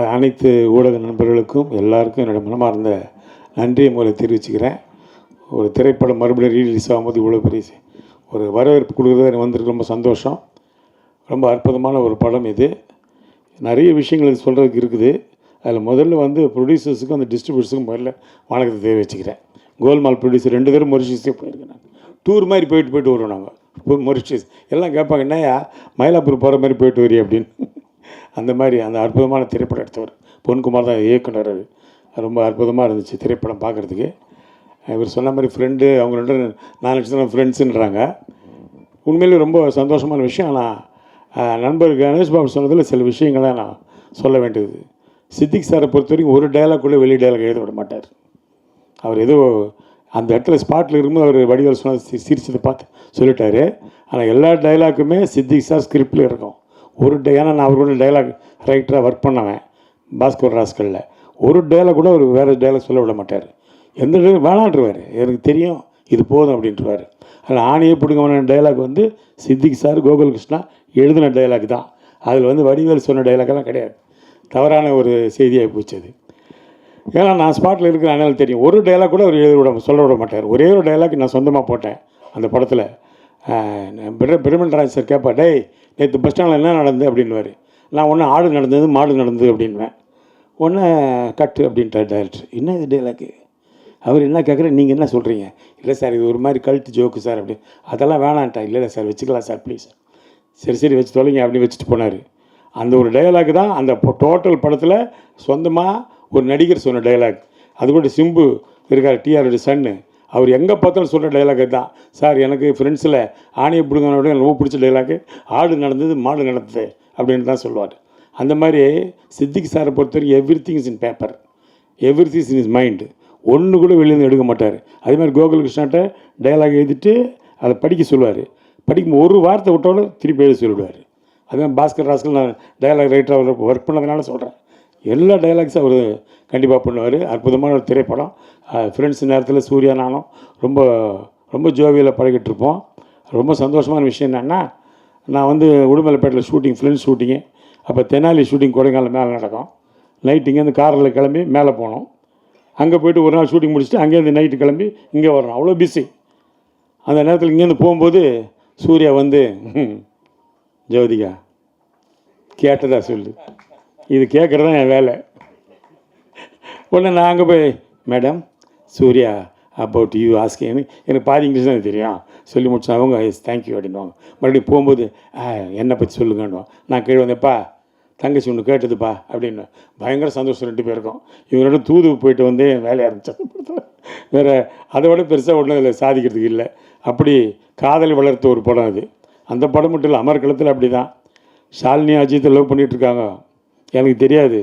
அனைத்து ஊடக நண்பர்களுக்கும் எல்லாருக்கும் என்னோட மனமார்ந்த நன்றியை முதல்ல தெரிவிச்சுக்கிறேன். ஒரு திரைப்படம் மறுபடியும் ரீலீஸ் ஆகும்போது இவ்வளோ பெரிய ஒரு வரவேற்பு கொடுக்குறது எனக்கு வந்திருக்கு ரொம்ப சந்தோஷம். ரொம்ப அற்புதமான ஒரு படம் இது. நிறைய விஷயங்கள் இது சொல்கிறதுக்கு இருக்குது. அதில் முதல்ல வந்து ப்ரொடியூசர்ஸுக்கும் அந்த டிஸ்ட்ரிபியூட்டர்ஸுக்கும் முதல்ல வணக்கத்தை தெரிவிச்சுக்கிறேன். கோல்மால் ப்ரொடியூசர் ரெண்டு பேரும் மொரிஷியஸே போயிருக்கேன் நான் டூர் மாதிரி போயிட்டு போயிட்டு வருவோம் நாங்கள் மொரிஷியஸ் எல்லாம் கேட்பாங்க என்னையா மயிலாப்பூர் போகிற மாதிரி போயிட்டு வரி அப்படின்னு. அந்த மாதிரி அந்த அற்புதமான திரைப்படம் எடுத்தவர். பொன்குமார் தான் இயக்குனர் அது ரொம்ப அற்புதமாக இருந்துச்சு திரைப்படம் பார்க்குறதுக்கு. இவர் சொன்ன மாதிரி ஃப்ரெண்டு அவங்க ரெண்டு நாலு லட்சம் ஃப்ரெண்ட்ஸுன்றாங்க உண்மையிலே ரொம்ப சந்தோஷமான விஷயம். ஆனால் நண்பர் கணேஷ் பாபு சொன்னதில் சில விஷயங்களை நான் சொல்ல வேண்டியது. சித்திக் சாரை பொறுத்த வரைக்கும் ஒரு டயலாக் கூட வெளி டயலாக் எழுத விட மாட்டார். அவர் ஏதோ அந்த இடத்துல ஸ்பாட்டில் இருக்கும்போது அவர் வடிவேல் சொன்னது சிரிச்சதை பார்த்து சொல்லிட்டாரு. ஆனால் எல்லா டைலாக்குமே சித்திக் சார் ஸ்கிரிப்டில் இருக்கும். ஒரு டே ஏன்னா நான் அவரோட டைலாக் ரைட்டராக ஒர்க் பண்ணுவேன் பாஸ்கர் ராஸ்கலில். ஒரு டேலாக் கூட அவர் வேறு டைலாக் சொல்ல விட மாட்டார். எந்த டைலாக் வேணான்றவார். எனக்கு தெரியும் இது போதும் அப்படின்றவார். அதில் ஆணையே பிடுங்கவன டைலாக் வந்து சித்திக் சார் கோகுல் கிருஷ்ணா எழுதின டைலாக் தான். அதில் வந்து வடிவேல் சொன்ன டைலாக்கெல்லாம் கிடையாது. தவறான ஒரு செய்தியாக போச்சு அது. ஏன்னா நான் ஸ்பாட்டில் இருக்கிற அதனால தெரியும். ஒரு டைலாக் கூட அவர் எழுத விட சொல்ல விட மாட்டார். ஒரே ஒரு டைலாக் நான் சொந்தமாக போட்டேன் அந்த படத்தில். பிரமன்ராஜ் சார் கேட்பா டேய் நேற்று பஸ் ஸ்டாண்டில் என்ன நடந்தது அப்படின்னுவார். நான் ஒன்று ஆடு நடந்தது மாடு நடந்தது அப்படின்வேன் ஒன்று கட்டு அப்படின்ட்டார் டைரக்டர் என்ன இது டைலாக்கு அவர் என்ன கேட்குற நீங்கள் என்ன சொல்கிறீங்க இல்லை சார் இது ஒரு மாதிரி கழுத்து ஜோக்கு சார் அப்படி. அதெல்லாம் வேணான்ட்டா இல்லை இல்லை சார் வச்சுக்கலாம் சார் ப்ளீஸ் சரி சரி வச்சு தொலைங்க அப்படின்னு வச்சுட்டு போனார். அந்த ஒரு டயலாக் தான் அந்த டோட்டல் படத்தில் சொந்தமாக ஒரு நடிகர் சொன்ன டயலாக் அது கூட சிம்பு இருக்கார் டிஆருடைய சன்னு அவர் எங்கே பார்த்தாலும் சொல்கிற டைலாக் தான். சார் எனக்கு ஃப்ரெண்ட்ஸில் ஆணையை பிடுங்கினோட எனக்கு ரொம்ப பிடிச்ச டைலாக்கு ஆடு நடந்தது மாடு நடந்தது அப்படின்னு தான் சொல்லுவார். அந்த மாதிரி சித்திக் சாரை பொறுத்தவரைக்கும் everything is in paper every things in is mind ஒன்று கூட வெளியிலேருந்து எடுக்க மாட்டார். அதே மாதிரி கோகுல் டைலாக் டயலாக் எழுதிட்டு அதை படிக்க சொல்லுவார். படிக்கும் ஒரு வார்த்தை விட்டாலும் திருப்பி எழுதி சொல்லிவிடுவார். அதே பாஸ்கர் ராஸ்கர் நான் டயலாக் ரைட்டராக ஒர்க் பண்ணதுனால சொல்கிறேன். எல்லா டைலாக்ஸும் அவர் கண்டிப்பாக பண்ணுவார். அற்புதமான ஒரு திரைப்படம். ஃப்ரெண்ட்ஸ் நேரத்தில் சூர்யா நானும் ரொம்ப ரொம்ப ஜோவியில் பழகிட்டு இருப்போம் ரொம்ப சந்தோஷமான விஷயம் என்னென்னா நான் வந்து உடுமலைப்பேட்டில் ஷூட்டிங் ஃப்ரெண்ட்ஸ் ஷூட்டிங்கு அப்போ தெனாலி ஷூட்டிங் கொடைக்கானல் மேலே நடக்கும். நைட் இங்கேருந்து காரில் கிளம்பி மேலே போனோம். அங்கே போயிட்டு ஒரு நாள் ஷூட்டிங் முடிச்சுட்டு அங்கேருந்து நைட்டு கிளம்பி இங்கே வரணும் அவ்வளோ பிஸி அந்த நேரத்தில் இங்கேருந்து போகும்போது சூர்யா வந்து ஜோதிகா கேட்டதா சொல்லு? இது கேட்குறது தான் என் வேலை. உடனே நான் அங்கே போய் madam Surya about you asking எனக்கு பாதி இங்கிலீஷ் தான் எனக்கு தெரியும். சொல்லி முடிச்சா அவங்க எஸ் தேங்க்யூ அப்படின்வாங்க மறுபடியும் போகும்போது "ஆ, என்னை பற்றி சொல்லுங்கன்னுவோம் நான் கீழே வந்தேப்பா தங்கச்சி ஒன்று கேட்டதுப்பா அப்படின்னு. பயங்கர சந்தோஷம் ரெண்டு பேருக்கும். இவங்களோட தூது போயிட்டு வந்து என் வேலையை ஆரம்பித்தேன் வேறு அதை விட பெருசாக ஒன்றும் அதில் சாதிக்கிறதுக்கு இல்லை. அப்படி காதலை வளர்த்த ஒரு படம் அது. அந்த படம் மட்டும் இல்லை அமர்க்களத்தில் அப்படி தான் ஷாலினி அஜித்தை லவ் பண்ணிகிட்ருக்காங்க எனக்கு தெரியாது.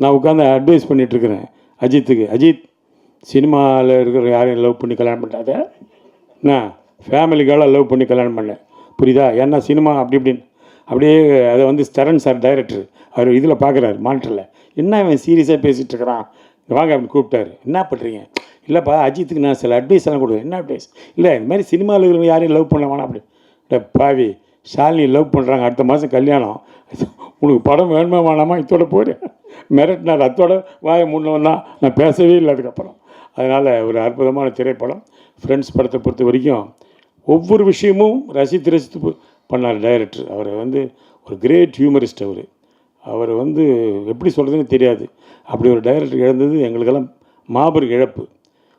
நான் உட்காந்து அட்வைஸ் பண்ணிகிட்ருக்கிறேன் அஜித்துக்கு. அஜித் சினிமாவில் இருக்கிற யாரையும் லவ் பண்ணி கல்யாணம் பண்ணாத நான் ஃபேமிலிக்காக லவ் பண்ணி கல்யாணம் பண்ணேன் புரியுதா? ஏன்னா சினிமா அப்படி இப்படின்னு. அப்படியே அதை வந்து சரண் சார் டைரக்டர் அவர் இதில் பார்க்குறாரு மானிட்டரில் என்ன இவன் சீரியஸாக பேசிகிட்டு இருக்கிறான் வாங்க அப்படின்னு கூப்பிட்டாரு. என்ன பண்ணுறீங்க இல்லைப்பா அஜித்துக்கு நான் சில அட்வைஸ் எல்லாம் கொடுக்குறேன். என்ன அட்வைஸ் இல்லை இந்த மாதிரி சினிமாவில் இருக்கிறவங்க யாரையும் லவ் பண்ண வேணாம் அப்படி பாவி. ஷாலினி லவ் பண்ணுறாங்க அடுத்த மாதம் கல்யாணம். உனக்கு படம் வேணுமா வேணாமா? இதோட போயிடு மிரட்டினார். அத்தோட வாயை முன்ன வந்தால் நான் பேசவே இல்லை அதுக்கப்புறம். அதனால் ஒரு அற்புதமான திரைப்படம். ஃப்ரெண்ட்ஸ் படத்தை பொறுத்த வரைக்கும் ஒவ்வொரு விஷயமும் ரசித்து ரசித்து பண்ணார் டைரக்டர் அவர் வந்து ஒரு கிரேட் ஹியூமரிஸ்ட் அவர். அவர் வந்து எப்படி சொல்கிறதுன்னு தெரியாது. அப்படி ஒரு டைரக்டர் இழந்தது எங்களுக்கெல்லாம் மாபெரும் இழப்பு.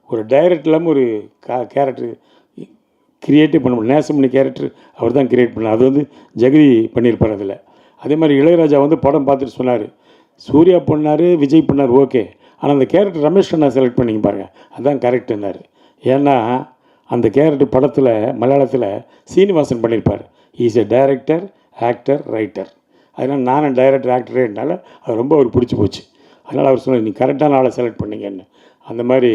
ஒரு டைரக்டர் இல்லாமல் ஒரு கா கேரக்டர் கிரியேட்டிவ் பண்ண முடியும் நேசமணி கேரக்டர் அவர் தான் கிரியேட் பண்ணார் அது வந்து ஜெகதி பண்ணியிருப்பார் அதில். அதே மாதிரி இளையராஜா வந்து படம் பார்த்துட்டு சொன்னார் சூர்யா பண்ணார் விஜய் பண்ணார் ஓகே ஆனால் அந்த கேரக்டர் ரமேஷ் அண்ணா செலக்ட் பண்ணிங்க பாருங்கள் அதுதான் கரெக்டுன்னாரு ஏன்னா அந்த கேரக்டர் படத்தில் மலையாளத்தில் சீனிவாசன் பண்ணியிருப்பார். Is a director actor writer அதனால் நானும் டைரக்டர் ஆக்டரேனால அது ரொம்ப அவர் பிடிச்சி போச்சு. அதனால் அவர் சொன்னார் நீ கரெக்டான ஆளை செலக்ட் பண்ணிங்கன்னு. அந்த மாதிரி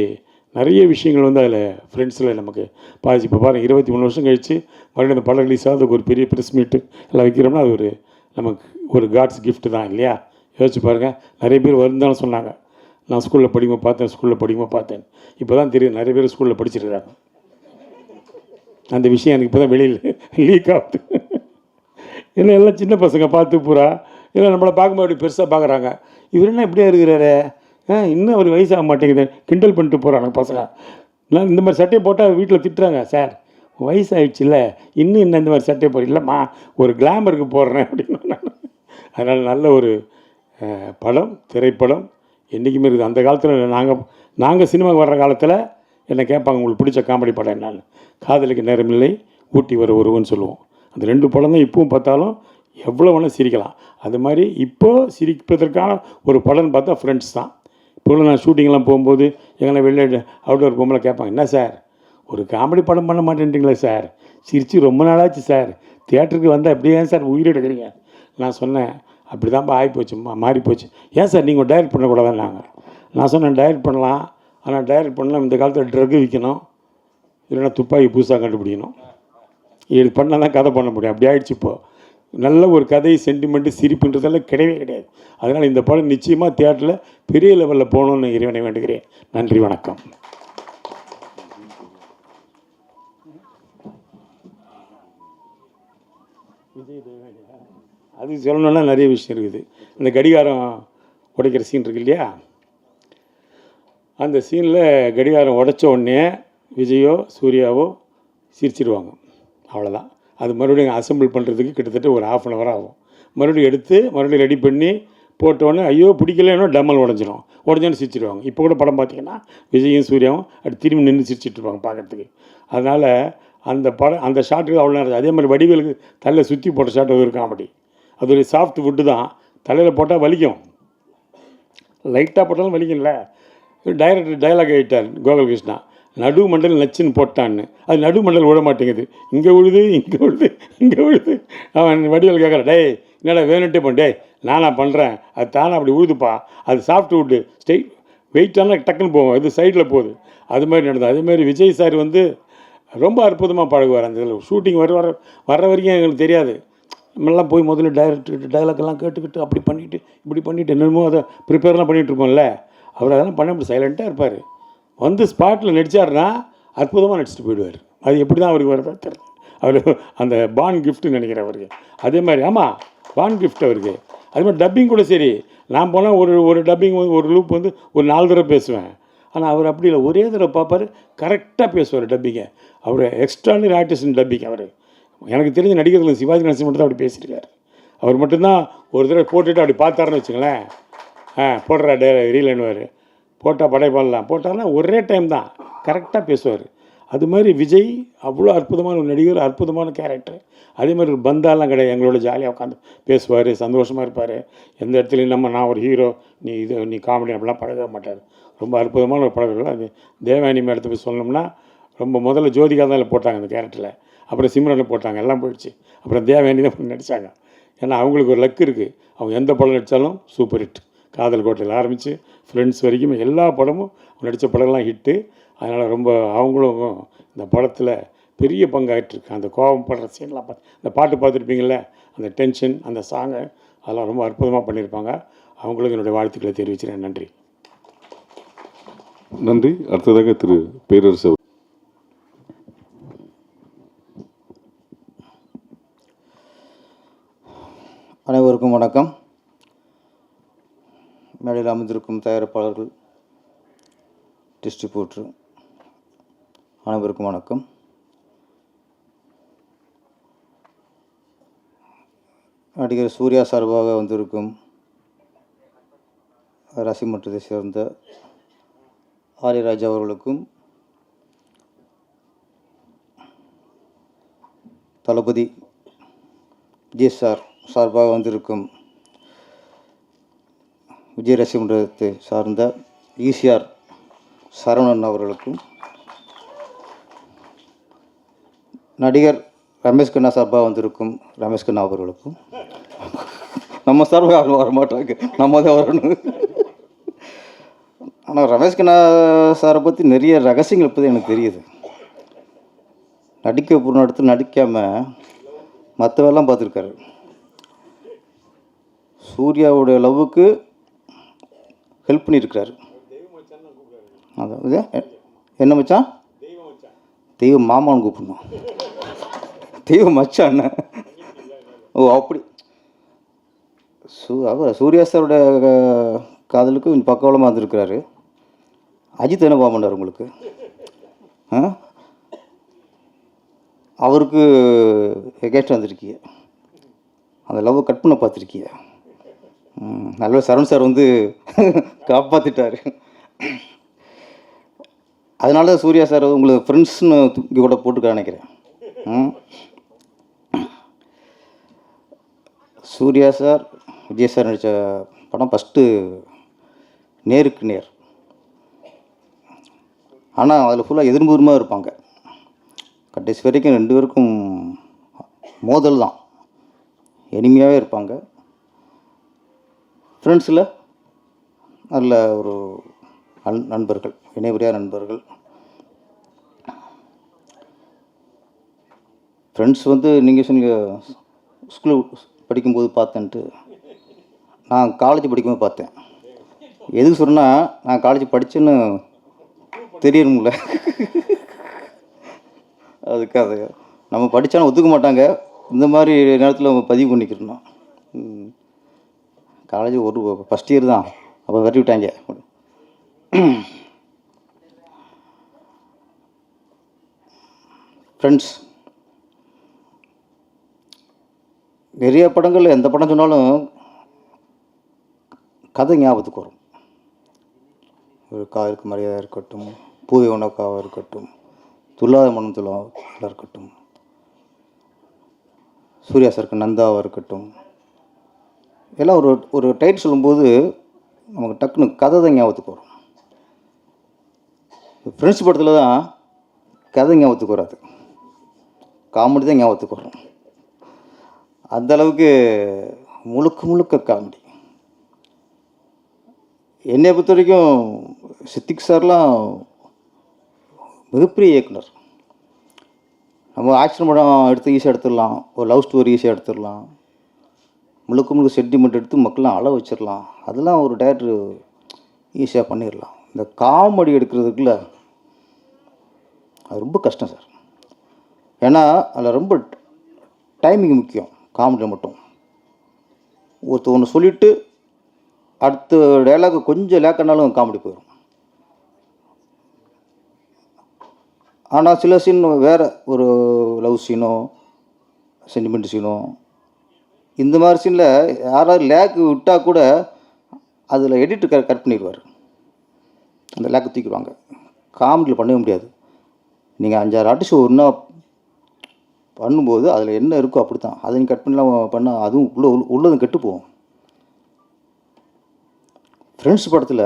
நிறைய விஷயங்கள் வந்து அதில் ஃப்ரெண்ட்ஸில் நமக்கு பாதி இப்போ பாருங்கள் இருபத்தி மூணு வருஷம் கழித்து மறுபடியும் அந்த படம் ரிலீஸ் ஆகுது ஒரு பெரிய ப்ரெஸ் மீட்டு எல்லாம் வைக்கிறோம்னா அது ஒரு நமக்கு ஒரு காட்ஸ் கிஃப்ட்டு தான் இல்லையா? யோசிச்சு பாருங்கள் நிறைய பேர் வருந்தாலும் சொன்னாங்க நான் ஸ்கூலில் படிக்கும்போது பார்த்தேன் ஸ்கூலில் படிக்கும்போது பார்த்தேன். இப்போ தான் தெரியும் நிறைய பேர் ஸ்கூலில் படிச்சிருக்காங்க அந்த விஷயம் எனக்கு இப்போ தான் வெளியில் லீக் ஆகுது. இல்லை எல்லாம் சின்ன பசங்க பார்த்து பூரா இல்லை நம்மளை பார்க்கும்போது அப்படி பெருசாக பார்க்குறாங்க. இவர் என்ன இப்படியே இருக்கிறாரு? இன்னும் அவர் வயசாக மாட்டேங்குது. கிண்டல் பண்ணிட்டு போகிறாங்க பசங்க. நான் இந்த மாதிரி சட்டையை போட்டால் வீட்டில் திட்டுறாங்க சார் வயசாகிடுச்சுல்ல இன்னும் என்ன இந்த மாதிரி சட்டையை போடுற இல்லைம்மா ஒரு கிளாமருக்கு போடுறேன் அப்படின்னு நான் அதனால் நல்ல ஒரு படம் திரைப்படம். என்றைக்குமே இருக்குது. அந்த காலத்தில் நாங்கள் நாங்கள் சினிமாவுக்கு வர்ற காலத்தில் என்னை கேட்பாங்க உங்களுக்கு பிடிச்ச காமெடி படம் என்னன்னு? காதலுக்கு நேரமில்லை ஊட்டி வர ஒருவன்னு சொல்லுவோம். அந்த ரெண்டு படம் தான் இப்பவும் பார்த்தாலும் எவ்வளோ வேணால் சிரிக்கலாம். அது மாதிரி இப்போது சிரிப்பதற்கான ஒரு படம்னு பார்த்தா ஃப்ரெண்ட்ஸ் தான். இப்போ நான் ஷூட்டிங்லாம் போகும்போது எங்கன்னா வெளில அவுட்டோர் போகும்போது கேட்பாங்க என்ன சார்? ஒரு காமெடி படம் பண்ண மாட்டேன்றீங்களே சார்? சிரிச்சு ரொம்ப நாளாச்சு சார். தியேட்டருக்கு வந்தால் அப்படியே ஏன் சார் உயிர் எடுக்கிறீங்க நான் சொன்னேன் அப்படி தான் ஆகிப்போச்சு போச்சு மாறி போச்சு ஏன் சார் நீங்கள் டைரக்ட் பண்ணக்கூடாதுன்னாங்க? நான் சொன்னேன் டைரக்ட் பண்ணலாம். ஆனால் டைரக்ட் பண்ணலாம். இந்த காலத்தில் ட்ரக் விற்கணும் இல்லைன்னா துப்பாக்கி புதுசாக கண்டுபிடிக்கணும். இது பண்ணால் தான் கதை பண்ண முடியும். அப்படி ஆகிடுச்சு இப்போது நல்ல ஒரு கதை சென்டிமெண்ட்டு சிரிப்புன்றதெல்லாம் கிடையவே கிடையாது. அதனால் இந்த படம் நிச்சயமாக தியேட்டரில் பெரிய லெவலில் போகணும்னு இறைவனை வேண்டுகிறேன். நன்றி வணக்கம். அது சொல்லணும்னா நிறைய விஷயம் இருக்குது. இந்த கடிகாரம் உடைக்கிற சீன் இருக்கு இல்லையா? அந்த சீனில் கடிகாரம் உடைச்ச உடனே விஜயோ சூர்யாவோ சிரிச்சிருவாங்க. அவ்வளோதான் அது மறுபடியும் அசெம்பிள் பண்ணுறதுக்கு கிட்டத்தட்ட ஒரு ஆஃப் அன் ஹவர் ஆகும். மறுபடியும் எடுத்து மறுபடியும் ரெடி பண்ணி போட்டோன்னே ஐயோ பிடிக்கலன்னா டம்மல் உடஞ்சிரும். உடஞ்சோன்னு சிரிச்சிருவாங்க. இப்போ கூட படம் பார்த்தீங்கன்னா விஜயும் சூர்யாவும் அப்படி திரும்பி நின்று சிரிச்சிட்டு இருப்பாங்க பார்க்கறதுக்கு அதனால் அந்த படம் அந்த ஷாட்டுக்கு அவ்வளோ நேரம் அதே மாதிரி வடிவேலுக்கு தலையில் சுற்றி போட்ட ஷாட் ஒரு காமெடி அது ஒரு சாஃப்ட் வுட்டு தான். தலையில் போட்டால் வலிக்கும். லைட்டாக போட்டாலும் வலிக்கும்ல. டைரக்டர் டைலாக் ஆகிட்டார் கோகுல் கிருஷ்ணா நடு மண்டல் நச்சுன்னு போட்டான்னு. அது நடு மண்டல் விட மாட்டேங்குது இங்கே விழுது இங்கே விழுது இங்கே விழுது. அவன் வடிவல் கேட்குறான் டேய் என்னடா வேணுட்டே பண்ண டேய் நானா பண்ணுறேன் அது தானே அப்படி விழுதுப்பா. அது சாஃப்ட் விட்டு ஸ்டெய் வெயிட்டான டக்குன்னு போவோம் இது சைடில் போகுது. அது மாதிரி நடந்தது. அதேமாதிரி விஜய் சார் வந்து ரொம்ப அற்புதமாக பழகுவார் அந்த இதில். ஷூட்டிங் வர வர வர்ற வரைக்கும் எங்களுக்கு தெரியாது. நம்மளாம் போய் முதல்ல டைரக்டர் டைலாக்லாம் கேட்டுக்கிட்டு அப்படி பண்ணிவிட்டு இப்படி பண்ணிவிட்டு என்னமோ அதை ப்ரிப்பேர்லாம் பண்ணிகிட்டு இருப்போம்ல. அவர் அதெல்லாம் பண்ண முடியும் சைலண்ட்டாக இருப்பார். வந்து ஸ்பாட்டில் நடிச்சாருன்னா அற்புதமாக நடிச்சுட்டு போயிடுவார். அது எப்படி தான் அவருக்கு வருதா தெரியல அவர் அந்த பான் கிஃப்ட்னு நினைக்கிறேன் அவருக்கு. அதே மாதிரி ஆமாம் பான் கிஃப்ட் அவருக்கு. அது மாதிரி டப்பிங் கூட சரி. நான் போனால் ஒரு ஒரு டப்பிங் வந்து ஒரு லூப் வந்து ஒரு நாலு தடவை பேசுவேன். ஆனால் அவர் அப்படி இல்லை. ஒரே தடவை பார்ப்பார் கரெக்டாக பேசுவார் டப்பிங்கை அவர் எக்ஸ்ட்ரானரி ஆர்டிஸ்ட் டப்பிங் அவர். எனக்கு தெரிஞ்ச நடிகர்கள் சிவாஜி நரசிம் மட்டும் தான் அப்படி பேசியிருக்காரு. அவர் மட்டும்தான் ஒரு தடவை போட்டுட்டு அப்படி பார்த்தாருன்னு வச்சுங்களேன் ஆ போடுறா டே ரீலன்னுவார் போட்டால் படை பண்ணலாம் போட்டார்னா ஒரே டைம் தான். கரெக்டாக பேசுவார். அது மாதிரி விஜய் அவ்வளோ அற்புதமான ஒரு நடிகர் அற்புதமான கேரக்டர் அதே மாதிரி ஒரு பந்தாலாம் கிடையாது. எங்களோட ஜாலியாக உட்காந்து பேசுவார் சந்தோஷமாக இருப்பார். எந்த இடத்துலையும் நம்ம நான் ஒரு ஹீரோ நீ இது நீ காமெடி அப்படிலாம் பழக மாட்டார். ரொம்ப அற்புதமான ஒரு பழக்கம் அது தேவானி மேடத்தை போய் சொல்லணும்னா ரொம்ப முதல்ல ஜோதிகா தான் போட்டாங்க அந்த கேரக்டரில் அப்புறம் சிம்ரனில் போட்டாங்க. எல்லாம் போயிடுச்சு. அப்புறம் தேவானி தான் நடித்தாங்க ஏன்னா அவங்களுக்கு ஒரு லக் இருக்குது அவங்க எந்த படம் நடித்தாலும் சூப்பர் ஹிட் காதல் கோட்டையில் ஆரம்பித்து ஃப்ரெண்ட்ஸ் வரைக்கும் எல்லா படமும் நடித்த படம்லாம் ஹிட்டு அதனால் ரொம்ப அவங்களும் இந்த படத்தில் பெரிய பங்காயிட்டிருக்கு அந்த கோபம் படுற சீன்லாம் பார்த்து இந்த பாட்டு பார்த்துருப்பீங்கள்ல அந்த டென்ஷன் அந்த சாங்கை அதெல்லாம் ரொம்ப அற்புதமாக பண்ணியிருப்பாங்க அவங்களுக்கு என்னுடைய வாழ்த்துக்களை தெரிவிக்கிறேன் நன்றி. நன்றி. அடுத்ததாக திரு பேரரசு. அனைவருக்கும் வணக்கம். மேடையில் அமர்ந்திருக்கும் தயாரிப்பாளர்கள் டிஸ்ட்ரிபியூட்டர் அனைவருக்கும் வணக்கம். நடிகர் சூர்யா சார்பாக வந்திருக்கும் ரசிமன்றத்தை சேர்ந்த ஆரியராஜ் அவர்களுக்கும் தளபதி ஜி சார் சார்பாக வந்திருக்கும் விஜய் ரசிகமன்றத்தை சார்ந்த ஈசிஆர் சரவணன் அவர்களுக்கும் நடிகர் ரமேஷ் கண்ணா சார்பாக வந்திருக்கும் ரமேஷ் கண்ணா அவர்களுக்கும். நம்ம சார்பாக யாரும் வரமாட்டாங்க நம்ம தான் வரணும். ஆனால் ரமேஷ் கண்ணா சாரை பற்றி நிறைய ரகசியங்கள் பற்றி எனக்கு தெரியுது. நடிக்க போன இடத்துல நடிக்காமல் மற்றவெல்லாம் பார்த்துருக்காரு. சூர்யாவுடைய லவ்வுக்கு ஹெல்ப் பண்ணியிருக்கிறாரு. அதாவது என்ன மச்சான்? தெய்வ மாமான்னு கூப்பிடணும். தெய்வ மச்சான் ஓ அப்படி. சூ அவர் சூர்யா சாரோட காதலுக்கு கொஞ்சம் பக்கவலமாக இருந்திருக்கிறாரு. அஜித் என்ன போக உங்களுக்கு? ஆ? அவருக்கு எகேஸ்ட் வந்திருக்கீங்க அந்த லவ் கட் பண்ண பார்த்துருக்கீங்க. நல்ல சரண் சார் வந்து காப்பாற்றிட்டாரு அதனால தான் சூர்யா சார் உங்களுக்கு ஃப்ரெண்ட்ஸ்னு தூக்கி கூட போட்டுக்க நினைக்கிறேன். ம். சூர்யா சார் விஜய் சார் நடித்த படம் ஃபஸ்ட்டு நேருக்கு நேர். ஆனால் அதில் ஃபுல்லாக எதிர்பூர்வமாக இருப்பாங்க. கடைசி வரைக்கும் ரெண்டு பேருக்கும் மோதல் தான். எளிமையாகவே இருப்பாங்க. ஃப்ரெண்ட்ஸில் நல்ல ஒரு நண் நண்பர்கள் இணைபுரியா நண்பர்கள். ஃப்ரெண்ட்ஸ் வந்து நீங்கள் சொன்னீங்க ஸ்கூல் படிக்கும்போது பார்த்தேன்ட்டு. நான் காலேஜ் படிக்கும்போது பார்த்தேன். எதுக்கு சொன்னால் நான் காலேஜ் படித்தேன்னு தெரியணும்ல. அதுக்காக. நம்ம படித்தாலும் ஒத்துக்க மாட்டாங்க. இந்த மாதிரி நேரத்தில் நம்ம பதிவு பண்ணிக்கிறணும். காலேஜ் ஒரு ஃபஸ்ட் இயர் தான். அப்போ வரட்டி விட்டாங்க. ஃப்ரெண்ட்ஸ் நிறைய படங்கள் எந்த படம் சொன்னாலும் கதை ஞாபகத்துக்கு வரும். ஒரு காவிற்கு மரியாதை இருக்கட்டும் பூவை உணக்காவாக இருக்கட்டும் துல்லாத மனம் துல்லாவாக இருக்கட்டும் சூர்யா சருக்கு நந்தாவாக இருக்கட்டும் எல்லாம் ஒரு ஒரு டைட் சொல்லும்போது நமக்கு டக்குன்னு கதை தான் ஞாபகத்துக்கு வரும். ஃப்ரெண்ட்ஸ் படத்தில் தான் கதை ஞாபகத்துக்கு வராது. காமெடி தான் ஞாபகத்துக்கு வரும். அந்த அளவுக்கு முழுக்க முழுக்க காமெடி என்னை பொறுத்த வரைக்கும் சித்திக் சார்லாம் மிகப்பெரிய இயக்குனர். நம்ம ஆக்ஷன் படம் எடுத்து ஈஸியாக எடுத்துடலாம். ஒரு லவ் ஸ்டோரி ஈஸியாக எடுத்துடலாம். முழுக்க முழுக்க சென்டிமெண்ட் எடுத்து மக்கள்லாம் அள வச்சிடலாம் அதெல்லாம் ஒரு டேரக்டர் ஈஸியாக பண்ணிடலாம் இந்த காமெடி எடுக்கிறதுக்குள்ள அது ரொம்ப கஷ்டம் சார் ஏன்னா அதில் ரொம்ப டைமிங் முக்கியம் காமெடியில் மட்டும். ஒருத்தர் ஒன்று சொல்லிவிட்டு அடுத்த டைலாக் கொஞ்சம் லேக்கனாலும் காமெடி போயிடும் ஆனால் சில சீன் வேறு ஒரு லவ் சீனோ சென்டிமெண்ட் சீனோ இந்த மாதிரி சீனில் யாராவது லேக்கு விட்டால் கூட அதில் எடிட்டு க கட் பண்ணிடுவார். அந்த லேக்கு தூக்கிடுவாங்க. காமெடியில் பண்ணவே முடியாது. நீங்கள் அஞ்சாறு ஆர்டிஸ்ட் ஒன்றா பண்ணும்போது அதில் என்ன இருக்கோ அப்படி தான் அதை நீங்கள் கட் பண்ணலாம் பண்ணால் அதுவும் உள்ள உள்ளதும் கெட்டு போகும். ஃப்ரெண்ட்ஸ் படத்தில்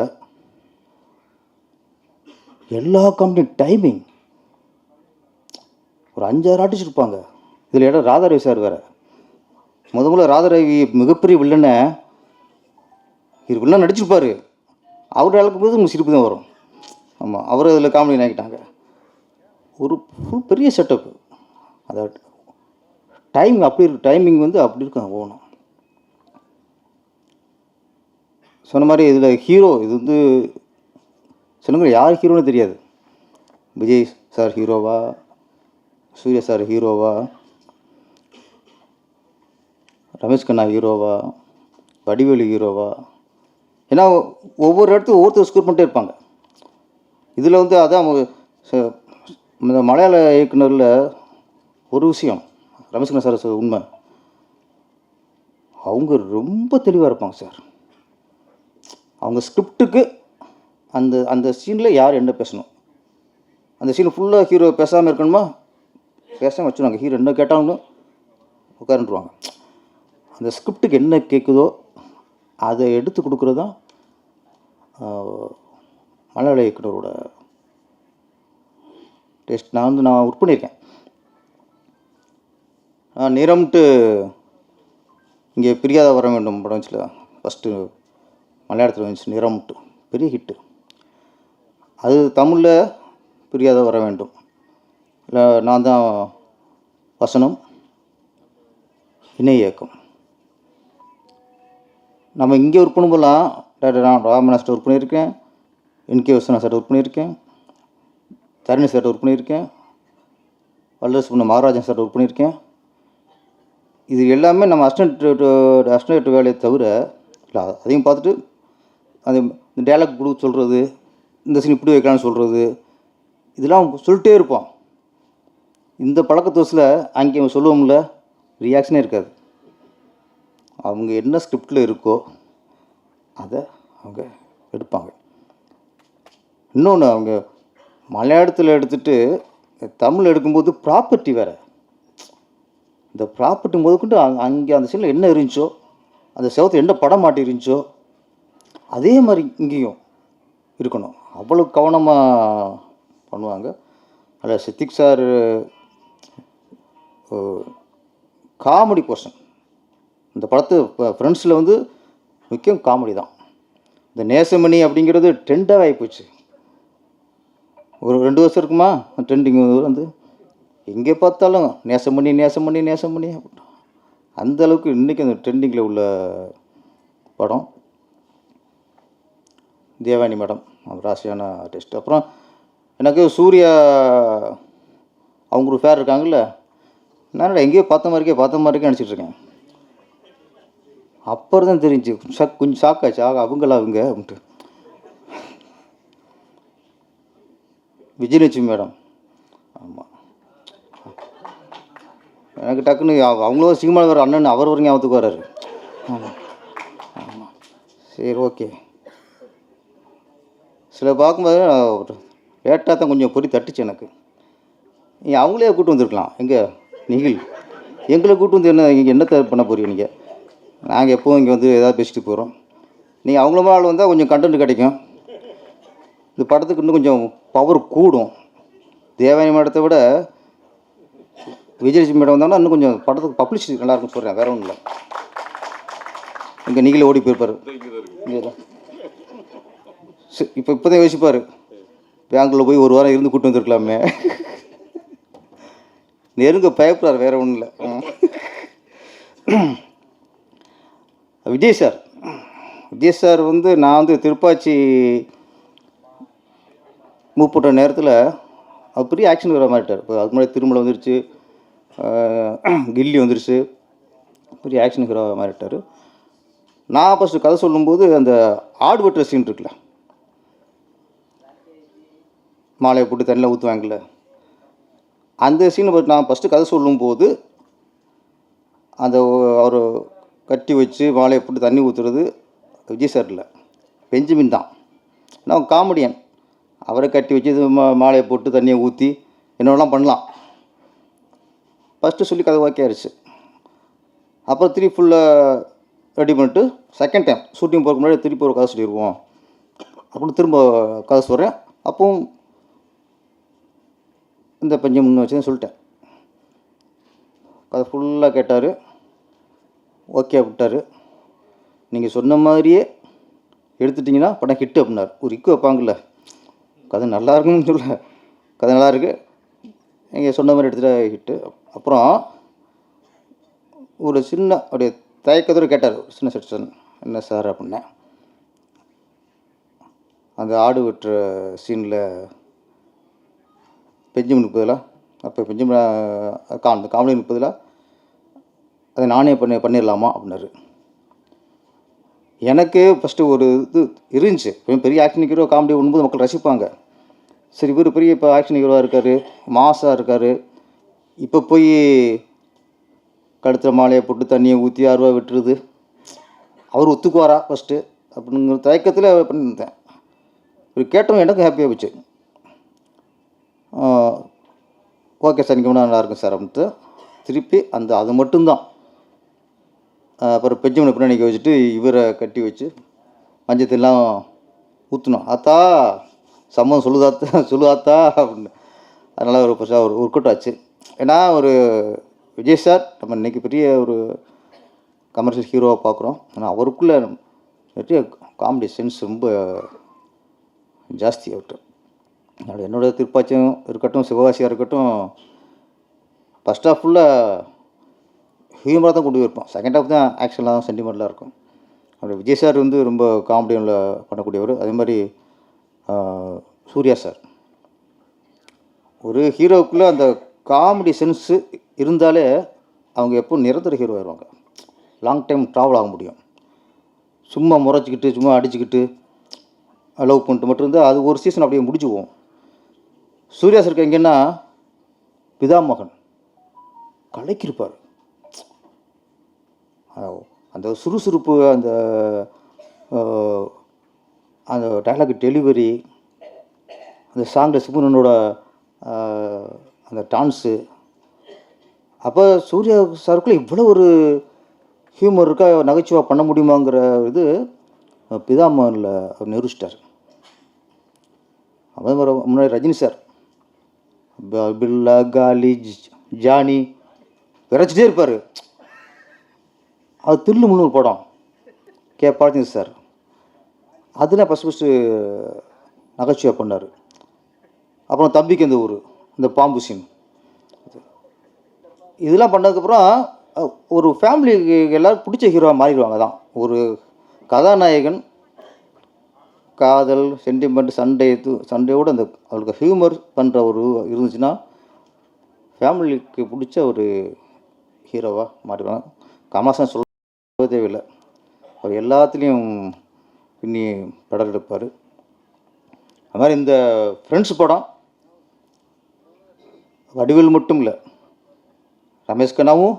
எல்லா கம்பெனி டைமிங் ஒரு அஞ்சாறு ஆர்டிஸ்ட் இருப்பாங்க. இதில் இடம் ராதாரவி சார் வேறு. முதல்ல ராதாரவி மிகப்பெரிய வில்லனை இவர் வில்லன் நடிச்சிருப்பார். அவர் அளக்கும் போது சிரிப்பு தான் வரும். ஆமாம் அவர் அதில் காமெடி நினைக்கிட்டாங்க ஒரு ஃபுல் பெரிய செட்டப் அதை டைமிங் அப்படி இருக்கு டைமிங் வந்து அப்படி இருக்கும் போகணும். சொன்ன மாதிரி இதில் ஹீரோ இது வந்து சொன்னங்க யார் ஹீரோன்னு தெரியாது. விஜய் சார் ஹீரோவா சூர்யா சார் ஹீரோவா ரமேஷ் கண்ணா ஹீரோவா? வடிவேலு ஹீரோவா? ஏன்னா ஒவ்வொரு இடத்துக்கும் ஒவ்வொருத்தர் ஸ்கோர் பண்ணிட்டே இருப்பாங்க. இதில் வந்து அதான் அவங்க ச- இந்த மலையாள இயக்குனரில் ஒரு விஷயம் ரமேஷ் கண்ணா சார் உண்மை. அவங்க ரொம்ப தெளிவாக இருப்பாங்க சார். அவங்க ஸ்கிரிப்டுக்கு அந்த அந்த சீனில் யார் என்ன பேசணும்? அந்த சீன் ஃபுல்லாக ஹீரோ பேசாமல் இருக்கணுமா? பேசாமல் வச்சுருவாங்க. ஹீரோ என்ன கேட்டாலும் உட்காந்துருவாங்க அந்த ஸ்கிரிப்டுக்கு என்ன கேட்குதோ அதை எடுத்து கொடுக்குறது தான் மலையாள இயக்குனரோட டேஸ்ட் நான் வந்து நான் ஒர்க் பண்ணியிருக்கேன். நான் நிறம்ட்டு இங்கே பிரியாத வர வேண்டும் படம் வந்துச்சுல ஃபஸ்ட்டு மலையாளத்தில் வந்துச்சு நிறம்ட்டு பெரிய ஹிட்டு அது தமிழில் பிரியாத வர வேண்டும். இல்லை நான் தான் வசனம் இணை இயக்கம். நம்ம இங்கே ஒர்க் பண்ணும்போதெல்லாம் டாக்டர் நான் ராமநாஸ்ட்டு ஒர்க் பண்ணியிருக்கேன். என்கே வசனா சார் ஒர்க் பண்ணியிருக்கேன். தரணி சார் ஒர்க் பண்ணியிருக்கேன். வல்லரசு பண்ண மகாராஜன் சார் ஒர்க் பண்ணியிருக்கேன். இது எல்லாமே நம்ம அஸ்டன்ட் அஸ்டன்ட் வேலையை தவிர இல்லை அதையும் பார்த்துட்டு அது இந்த டேலாக் கொடுக்க சொல்கிறது இந்த சீன் இப்படி வைக்கலாம்னு சொல்கிறது இதெல்லாம் சொல்லிட்டே இருப்போம் இந்த பழக்கத்தோசில் அங்கே சொல்லுவோம்ல ரியாக்ஷனே இருக்காது. அவங்க என்ன ஸ்கிரிப்டில் இருக்கோ அதை அவங்க எடுப்பாங்க. இன்னொன்று அவங்க மலையாளத்தில் எடுத்துகிட்டு தமிழ் எடுக்கும்போது ப்ராப்பர்ட்டி வேறு. இந்த ப்ராப்பர்ட்டி முதற்கொண்டு அங்கே அந்த சீனில் என்ன இருந்துச்சோ அந்த செவத்து என்ன படம் மாட்டி இருந்துச்சோ அதே மாதிரி இங்கேயும் இருக்கணும். அவ்வளோ கவனமாக பண்ணுவாங்க. அதில் சித்திக் சார் காமெடி போர்ஷன் இந்த படத்து ஃப்ரெண்ட்ஸில் வந்து முக்கியம் காமெடி தான். இந்த நேசமணி அப்படிங்கிறது ட்ரெண்டாக ஆகிப்போச்சு ஒரு ரெண்டு வருஷம் இருக்குமா? ட்ரெண்டிங் வந்து எங்கே பார்த்தாலும் நேசமணி நேசமணி நேசமணி அந்த அளவுக்கு இன்றைக்கி அந்த ட்ரெண்டிங்கில் உள்ள படம். தேவானி மேடம் ராசியான ஆர்டிஸ்ட் அப்புறம் எனக்கு சூர்யா அவங்க ஒரு ஃபேர் இருக்காங்கல்ல. நான் எங்கேயோ பார்த்த மாதிரிக்கே பார்த்த மாதிரிக்கே நினச்சிட்ருக்கேன் அப்புறம் தான் தெரிஞ்சு ஷாக் கொஞ்சம் ஷாக் ஆச்சு. ஆக அவங்களா அவங்க? அப்படின்ட்டு. விஜயலட்சுமி மேடம். ஆமாம் எனக்கு டக்குன்னு அவங்களும் சினிமாவில் வர அண்ணன் அவர் ஒரு ஞாபகத்துக்கு வர்றாரு. ஆமாம் ஆமாம் சரி ஓகே. சில பார்க்கும்போது லேட்டாக தான் கொஞ்சம் பொறி தட்டுச்சு எனக்கு. நீ அவங்களே கூட்டு வந்திருக்கலாம். எங்கே? நீங்கள் எங்களை கூப்பிட்டு வந்து என்ன இங்கே என்னத்தை பண்ண போறீங்க நீங்கள் நாங்கள் எப்போவும் இங்கே வந்து எதாவது பேசிட்டு போகிறோம் நீங்கள் அவங்கள ஆள் வந்தால் கொஞ்சம் கண்டென்ட் கிடைக்கும். இந்த படத்துக்கு இன்னும் கொஞ்சம் பவர் கூடும். தேவானி மேடத்தை விட விஜயலட்சுமி மேடம் வந்தாங்கன்னா இன்னும் கொஞ்சம் படத்துக்கு பப்ளிசிட்டி நல்லா இருக்கும்னு சொல்கிறேன் வேற ஒன்றும் இல்லை. இங்கே நீங்களே ஓடி போயிருப்பாரு. இப்போ இப்போ தான் யோசிப்பார். பேங்க்கில் போய் ஒரு வாரம் இருந்து கூட்டு வந்துருக்கலாமே. நெருங்க பயப்படுறாரு வேற ஒன்றும் இல்லை. விஜய் சார். விஜய் சார் வந்து நான் வந்து திருப்பாச்சி மூப்பட்ட நேரத்தில் அவர் பெரிய ஆக்ஷன் வர மாட்டார் இப்போ அதுக்கு முன்னாடி திருமலை வந்துருச்சு கில்லி வந்துருச்சு. பெரிய ஆக்ஷன் ஹீரோ மாறிட்டார். நான் ஃபஸ்ட்டு கதை சொல்லும்போது அந்த ஆடு வெட்டுற சீன் இருக்குல்ல மாலையை போட்டு தண்ணியில் ஊற்றுவாங்கல்ல அந்த சீனை பற்றி நான் ஃபஸ்ட்டு கதை சொல்லும்போது அந்த அவர் கட்டி வச்சு மாலையை போட்டு தண்ணி ஊற்றுறது விஜய் சார் இல்லை. பெஞ்சமின் தான். நான் காமெடியன் அவரை கட்டி வச்சு இது மா மாலையை போட்டு தண்ணியை ஊற்றி என்னெல்லாம் பண்ணலாம். ஃபஸ்ட்டு சொல்லி கதை ஓகே ஆயிடுச்சு அப்புறம் திருப்பி ஃபுல்லாக ரெடி பண்ணிட்டு செகண்ட் டைம் ஷூட்டிங் போகிறக்கு முன்னாடி திருப்பி ஒரு கதை சொல்லிடுவோம் அப்படின்னு திரும்ப கதை சொல்கிறேன் அப்பவும் இந்த பஞ்சம் முன்ன வச்சு சொல்லிட்டேன். கதை ஃபுல்லாக கேட்டார். ஓகே அப்படிட்டாரு நீங்கள் சொன்ன மாதிரியே எடுத்துட்டிங்கன்னா படம் ஹிட்டு அப்படின்னார். ஒரு இக்கு வைப்பாங்கல்ல. கதை நல்லா இருக்குன்னு சொல்ல. கதை நல்லா இருக்குது நீங்கள் சொன்ன மாதிரி எடுத்துகிட்ட ஹிட்டு அப்புறம் ஒரு சின்ன அப்படியே தயக்கத்தோடு கேட்டார். ஒரு சின்ன செக்ஷன் என்ன சார் அப்படின்னேன் அந்த ஆடு வெட்டுற சீனில் பெஞ்சமின் பதிலாக அப்போ பெஞ்சமின் கா அந்த காமெடினுக்கு அதை நானே பண்ணி பண்ணிடலாமா? அப்படின்னாரு. எனக்கு ஃபஸ்ட்டு ஒரு இது இருந்துச்சு. இப்போ பெரிய ஆக்ஷன் ஹீரோ காமெடி பண்ணும்போது மக்கள் ரசிப்பாங்க. சரி இவர் பெரிய இப்போ ஆக்ஷன் ஹீரோவாக இருக்கார் மாசாக இருக்கார். இப்போ போய் கழுத்தில் மாலையை போட்டு தண்ணியை ஊற்றி ஆறுவா விட்டுருது அவர் ஒத்துக்குவாரா ஃபஸ்ட்டு அப்படிங்கிற தயக்கத்தில் பண்ணியிருந்தேன். இவர் கேட்டவங்க எனக்கும் ஹாப்பியாக போச்சு. ஓகே சார் நீங்கள் நல்லா இருக்கும் சார் அப்படின்ட்டு திருப்பி அந்த அது மட்டும்தான். அப்புறம் பெஞ்சமனை பின்னாடி நிற்க வச்சுட்டு இவரை கட்டி வச்சு மஞ்சத்தெல்லாம் ஊற்றணும் ஆத்தா சம்மந்தம் சொல்லுதாத்தா சொல்லுதாத்தா அப்படின்னு. அதனால் ஒரு பெருசாக ஒரு ஒர்க் அவுட் ஆச்சு. ஏன்னா ஒரு விஜய் சார் நம்ம இன்றைக்கி பெரிய ஒரு கமர்ஷியல் ஹீரோவாக பார்க்குறோம் ஆனால் அவருக்குள்ளே நிறைய காமெடி சென்ஸ் ரொம்ப ஜாஸ்தி அவர்கிட்ட. அதோட திருப்பாச்சியும் இருக்கட்டும் சிவகாசியாக இருக்கட்டும் ஃபஸ்ட் ஆஃப் ஃபுல்லாக ஹியூமராக தான் கொண்டு போயிருப்பான் செகண்ட் ஹாஃப் தான் ஆக்ஷன்லாம் சென்டிமெண்ட்லாம் இருக்கும். அப்புறம் விஜய் சார் வந்து ரொம்ப காமெடியில் பண்ணக்கூடியவர். அதே மாதிரி சூர்யா சார் ஒரு ஹீரோவுக்குள்ளே அந்த காமெடி சென்ஸு இருந்தாலே அவங்க எப்போ நிரந்தர ஹீரோ ஆயிடுவாங்க லாங் டைம் ட்ராவல் ஆக முடியும். சும்மா முறைச்சிக்கிட்டு சும்மா அடிச்சுக்கிட்டு லவ் பண்ணிட்டு மட்டும் இருந்தால் அது ஒரு சீசன் அப்படியே முடிச்சுவோம் போகும் சூர்யா சார் எங்கன்னா பிதாமகன் கலைக்கிருப்பார். அந்த சுறுசுறுப்பு அந்த அந்த டைலாக் டெலிவரி அந்த சாங்கில் சுப்ரனோட அந்த டான்ஸு அப்போ சூர்யா சாருக்குள்ளே இவ்வளோ ஒரு ஹியூமர் இருக்கா நகைச்சுவாக பண்ண முடியுமாங்கிற இது பிதாமனில் அவர் நிரூபிச்சிட்டார். அதே மாதிரி முன்னாடி ரஜினி சார். பில்லா காலி ஜானி விரைச்சிட்டே இருப்பார். அது தில்லு முன்னு ஒரு படம். கே. பாரதி சார். அதில் ஃபஸ்ட் ஃபஸ்ட்டு நகைச்சுவை பண்ணார். அப்புறம் தம்பிக்கு இந்த ஊர் இந்த பாம்பு சீன் இதெல்லாம் பண்ணதுக்கப்புறம் ஒரு ஃபேமிலிக்கு எல்லோரும் பிடிச்ச ஹீரோவாக மாறிடுவாங்க தான் ஒரு கதாநாயகன் காதல் சென்டிமெண்ட் சண்டை இது சண்டையோட அந்த அவளுக்கு ஹியூமர் பண்ணுற ஒரு இருந்துச்சுன்னா ஃபேமிலிக்கு பிடிச்ச ஒரு ஹீரோவாக மாறிடுவாங்க. கமாசன் சொல்ல தேவையில்லை அவர் எல்லாத்துலேயும் பின்னி படம் எடுப்பார். அது மாதிரி இந்த ஃப்ரெண்ட்ஸ் படம் வடிவில் மட்டும் இல்லை. ரமேஷ் கண்ணாவும்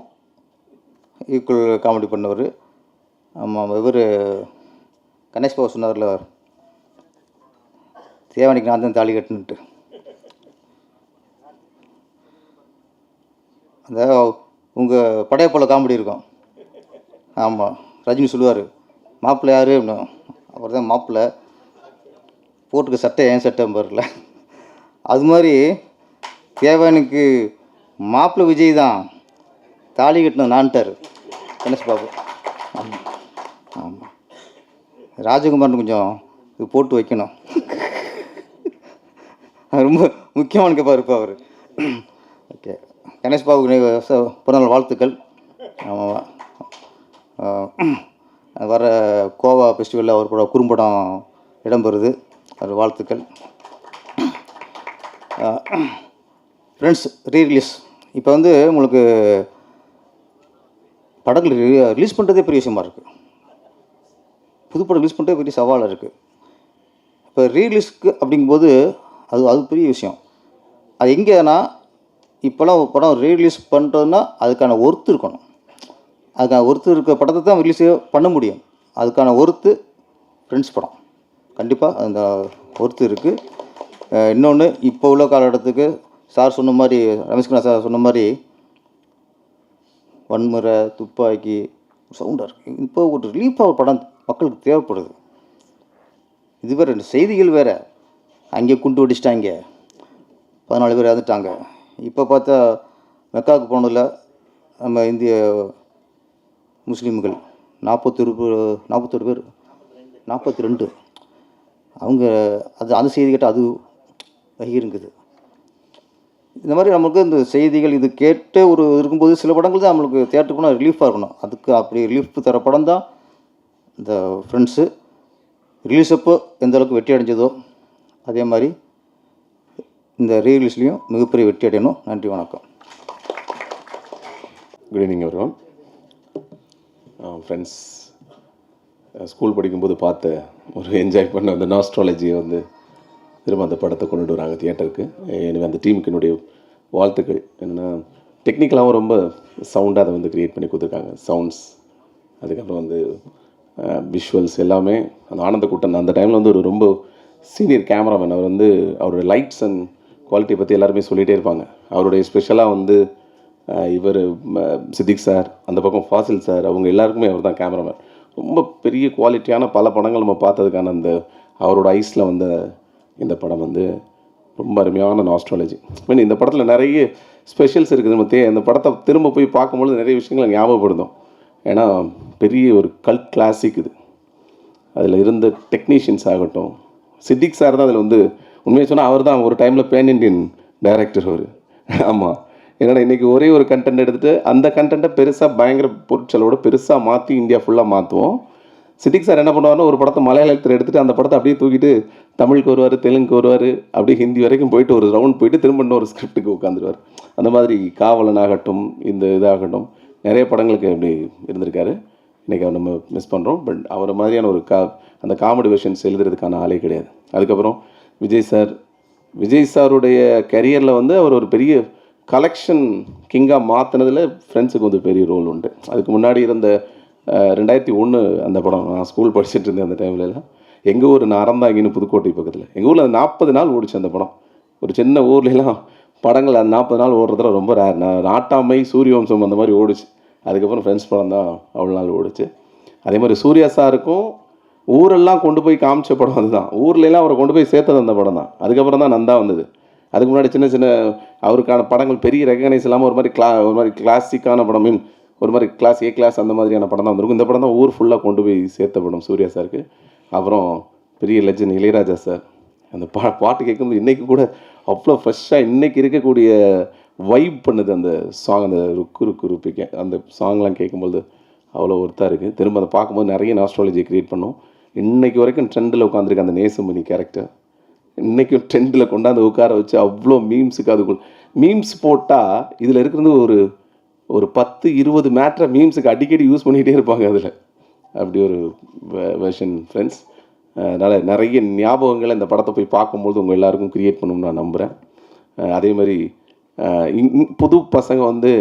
ஈக்குவல் காமெடி பண்ணவர். ஆமாம் இவர் கணேஷ் பாபு சொன்னார்ல தேவானிக்கு நான் தான் தாலி கட்டுன்ட்டு அந்த உங்கள் படையப்போல காமெடி இருக்கும். ஆமாம் ரஜினி சொல்லுவார் மாப்பிள்ளை யார்? அப்படின்னு. அவர் தான் மாப்பிள்ளை. போட்டுக்க சட்டை ஏன் சட்டை பாருல அது மாதிரி தேவனுக்கு மாப்பிள்ளை விஜய் தான் தாலி கட்டின நான்ட்டார். கணேஷ் பாபு. ஆமாம் ஆமாம் ராஜகுமார்னு கொஞ்சம் இது போட்டு வைக்கணும். ரொம்ப முக்கியமான கேப்பாக இருப்பா அவர். ஓகே. கணேஷ் பாபுக்கு பிறந்தநாள் வாழ்த்துக்கள். ஆமாம் வர கோவா ஃபெஸ்டிவலில் அவர் படம் குறும்படம் இடம்பெறுது. அவர் வாழ்த்துக்கள். ஃப்ரெண்ட்ஸ் ரீ-ரிலீஸ் இப்போ வந்து உங்களுக்கு படங்கள் ரிலீஸ் பண்ணுறதே பெரிய விஷயமா இருக்குது புது படம் ரிலீஸ் பண்ணுறதே பெரிய சவாலாக இருக்குது இப்போ ரீலீஸ்க்கு அப்படிங்கும்போது அது அது பெரிய விஷயம். அது எங்கேனா இப்போலாம் படம் ரீலீஸ் பண்ணுறதுன்னா அதுக்கான ஒர்த்து இருக்கணும். அதுக்கான ஒருத்தர் இருக்க படத்தை தான் ரிலீஸ் பண்ண முடியும். அதுக்கான ஒர்த்து ஃப்ரெண்ட்ஸ் படம். கண்டிப்பாக அந்த ஒர்த்து இருக்குது இன்னொன்று இப்போ உள்ள காலகட்டத்துக்கு சார் சொன்ன மாதிரி ரமேஷ்குமார் சார் சொன்ன மாதிரி வன்முறை துப்பாக்கி சவுண்டாக இருக்குது இப்போ ஒரு ரிலீஃபாக படம் மக்களுக்கு தேவைப்படுது. இது வேறு ரெண்டு செய்திகள் வேறு. அங்கே குண்டு வெடிச்சிட்டாங்க. பதினாலு பேர் இறந்துட்டாங்க. இப்போ பார்த்தா மெக்காவுக்கு போனதில் நம்ம இந்திய முஸ்லீம்கள். நாற்பத்தொரு நாற்பத்தொரு பேர். நாற்பத்தி ரெண்டு அவங்க அது அந்த செய்தி கேட்டால் அது வகிருங்குது இந்த மாதிரி நம்மளுக்கு இந்த செய்திகள் இது கேட்டு ஒரு இருக்கும்போது சில படங்கள் தான் நம்மளுக்கு தேட்டருக்கு போனால் ரிலீஃபாக இருக்கணும். அதுக்கு அப்படி ரிலீஃப் தர படம் தான் இந்த ஃப்ரெண்ட்ஸு ரிலீஸ் அப்போ எந்த அளவுக்கு வெற்றி அடைஞ்சதோ அதே மாதிரி இந்த ரீரிலீஸ்லேயும் மிகப்பெரிய வெற்றி அடையணும். நன்றி வணக்கம். குட் ஈவினிங் வருவோம் ஃப்ரெண்ட்ஸ் ஸ்கூல் படிக்கும்போது பார்த்த ஒரு என்ஜாய் பண்ண அந்த நாஸ்ட்ராலஜியை வந்து திரும்ப அந்த படத்தை கொண்டுட்டு வராங்க தியேட்டருக்கு எனவே அந்த டீமுக்கு என்னுடைய வாழ்த்துக்கள். என்னென்னா டெக்னிக்கலாகவும் ரொம்ப சவுண்டாக அதை வந்து க்ரியேட் பண்ணி கொடுத்துருக்காங்க. சவுண்ட்ஸ் அதுக்கப்புறம் வந்து விஷுவல்ஸ் எல்லாமே அந்த ஆனந்த கூட்டம் அந்த டைமில் வந்து ஒரு ரொம்ப சீனியர் கேமராமேன் அவர் வந்து அவருடைய லைட்ஸ் அண்ட் குவாலிட்டியை பற்றி எல்லாருமே சொல்லிகிட்டே இருப்பாங்க. அவருடைய ஸ்பெஷலாக வந்து இவர் சித்திக் சார் அந்த பக்கம் ஃபாசில் சார் அவங்க எல்லாருக்குமே அவர் தான் கேமராமேன். ரொம்ப பெரிய குவாலிட்டியான பல படங்கள் நம்ம பார்த்ததுக்கான அந்த அவரோட ஐஸில் வந்த இந்த படம் வந்து ரொம்ப அருமையான நாஸ்ட்ராலஜி மீன் இந்த படத்தில் நிறைய ஸ்பெஷல்ஸ் இருக்குது. நம்ம தே இந்த படத்தை திரும்ப போய் பார்க்கும்பொழுது நிறைய விஷயங்களை ஞாபகப்படுத்தும். ஏன்னா பெரிய ஒரு கல்ட் கிளாசிக் இது. அதில் இருந்த டெக்னீஷியன்ஸ் ஆகட்டும் சித்திக் சார் தான் அதில் வந்து உண்மையை சொன்னால் அவர் தான் ஒரு டைமில் பேன் இண்டியன் டைரக்டர் அவர். ஆமாம் என்னடா இன்றைக்கி ஒரே ஒரு கண்டென்ட் எடுத்துகிட்டு அந்த கண்டென்ட்டை பெருசாக பயங்கர பொருட்செலவோட பெருசாக மாற்றி இந்தியா ஃபுல்லாக மாற்றுவோம் சித்திக் சார் என்ன பண்ணுவாருன்னா ஒரு படத்தை மலையாளத்தில் எடுத்துகிட்டு அந்த படத்தை அப்படியே தூக்கிட்டு தமிழுக்கு வருவார் தெலுங்குக்கு வருவார் அப்படியே ஹிந்தி வரைக்கும் போயிட்டு ஒரு ரவுண்ட் போயிட்டு திரும்ப இன்னொரு ஸ்கிரிப்டுக்கு உட்காந்துருவார் அந்த மாதிரி காவலன் ஆகட்டும் இந்த இதாகட்டும் நிறைய படங்களுக்கு அப்படி இருந்திருக்காரு. இன்றைக்கி அவர் நம்ம மிஸ் பண்ணுறோம் பட் அவரை மாதிரியான ஒரு கா அந்த காமெடி வெர்ஷன்ஸ் எழுதுறதுக்கான ஆளே கிடையாது. அதுக்கப்புறம் விஜய் சார் விஜய் சாருடைய கரியரில் வந்து அவர் ஒரு பெரிய கலெக்ஷன் கிங்காக மாற்றினதில் ஃப்ரெண்ட்ஸுக்கு வந்து பெரிய ரோல் உண்டு. அதுக்கு முன்னாடி இருந்த ரெண்டாயிரத்தி ஒன்று அந்த படம் நான் ஸ்கூல் படிச்சுட்டு இருந்தேன் அந்த டைம்லலாம் எங்கள் ஊர் நான் புதுக்கோட்டை பக்கத்தில். எங்கள் ஊரில் நாற்பது நாள் ஓடிச்சு அந்த படம். ஒரு சின்ன ஊர்லலாம் படங்கள் அந்த நாற்பது நாள் ஓடுறதுல ரொம்ப ரேர் நான் நாட்டாமை சூரியவம்சம் அந்த மாதிரி ஓடிச்சு. அதுக்கப்புறம் ஃப்ரெண்ட்ஸ் படம் தான் அவ்வளோ நாள் ஓடிச்சு. அதே மாதிரி சூர்யா சாருக்கும் ஊரெல்லாம் கொண்டு போய் காமிச்ச படம் அதுதான். ஊர்லலாம் அவரை கொண்டு போய் சேர்த்தது அந்த படம் தான். அதுக்கப்புறம் தான் நந்தா வந்தது. அதுக்கு முன்னாடி சின்ன சின்ன அவருக்கான படங்கள் பெரிய ரெகனைஸ் இல்லாமல் ஒரு மாதிரி கிளா ஒரு மாதிரி கிளாசிக்கான படம் மீன் ஒரு மாதிரி கிளாஸ் ஏ கிளாஸ் அந்த மாதிரியான படம் தான் வந்திருக்கும். இந்த படம் தான் ஊர் ஃபுல்லாக கொண்டு போய் சேர்த்த படம் சூர்யா சாருக்கு. அப்புறம் பெரிய லெஜன் இளையராஜா சார். அந்த பா பாட்டு கேட்கும்போது இன்றைக்கி கூட அவ்வளோ ஃப்ரெஷ்ஷாக இன்றைக்கி இருக்கக்கூடிய வைப் பண்ணுது அந்த சாங் அந்த ருக்கு ருக்கு ருப்பிக்க அந்த சாங்லாம் கேட்கும்போது அவ்வளோ ஒர்த்தாக இருக்குது திரும்ப அதை பார்க்கும்போது நிறைய நாஸ்ட்ராலஜி க்ரியேட் பண்ணும். இன்றைக்கு வரைக்கும் ட்ரெண்டில் உட்காந்துருக்கு அந்த நேசமணி கேரக்டர் இன்றைக்கும் ட்ரெண்டில் கொண்டாந்து உட்கார வச்சு அவ்வளோ மீம்ஸுக்கு அது மீம்ஸ் போட்டால் இதில் இருக்கிறது ஒரு ஒரு பத்து இருபது மேட்ரை மீம்ஸுக்கு அடிக்கடி யூஸ் பண்ணிகிட்டே இருப்பாங்க அதில். அப்படி ஒரு வெர்ஷன் ஃப்ரெண்ட்ஸ் அதனால் நிறைய ஞாபகங்களை இந்த படத்தை போய் பார்க்கும்போது உங்கள் எல்லாருக்கும் க்ரியேட் பண்ணணும்னு நான் நம்புகிறேன் அதே மாதிரி இங்- புது பசங்க வந்து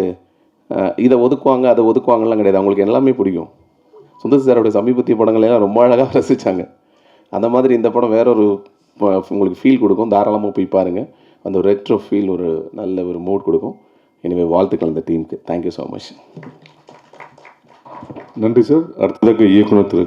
இதை ஒதுக்குவாங்க அதை ஒதுக்குவாங்கலாம் கிடையாது. அவங்களுக்கு எல்லாமே பிடிக்கும். சுந்தர் சாரோடைய சமீபத்திய படங்கள் எல்லாம் ரொம்ப அழகாக ரசித்தாங்க அந்த மாதிரி இந்த படம் வேற ஒரு உங்களுக்கு ஃபீல் கொடுக்கும். தாராளமாக போய் பாருங்கள் அந்த ஒரு ரெட்ரோ ஃபீல் ஒரு நல்ல ஒரு மூட் கொடுக்கும். எனவே வாழ்த்துக்கள் அந்த டீமுக்கு தேங்க்யூ ஸோ மச் நன்றி சார் அடுத்ததாக இயக்குனர் திரு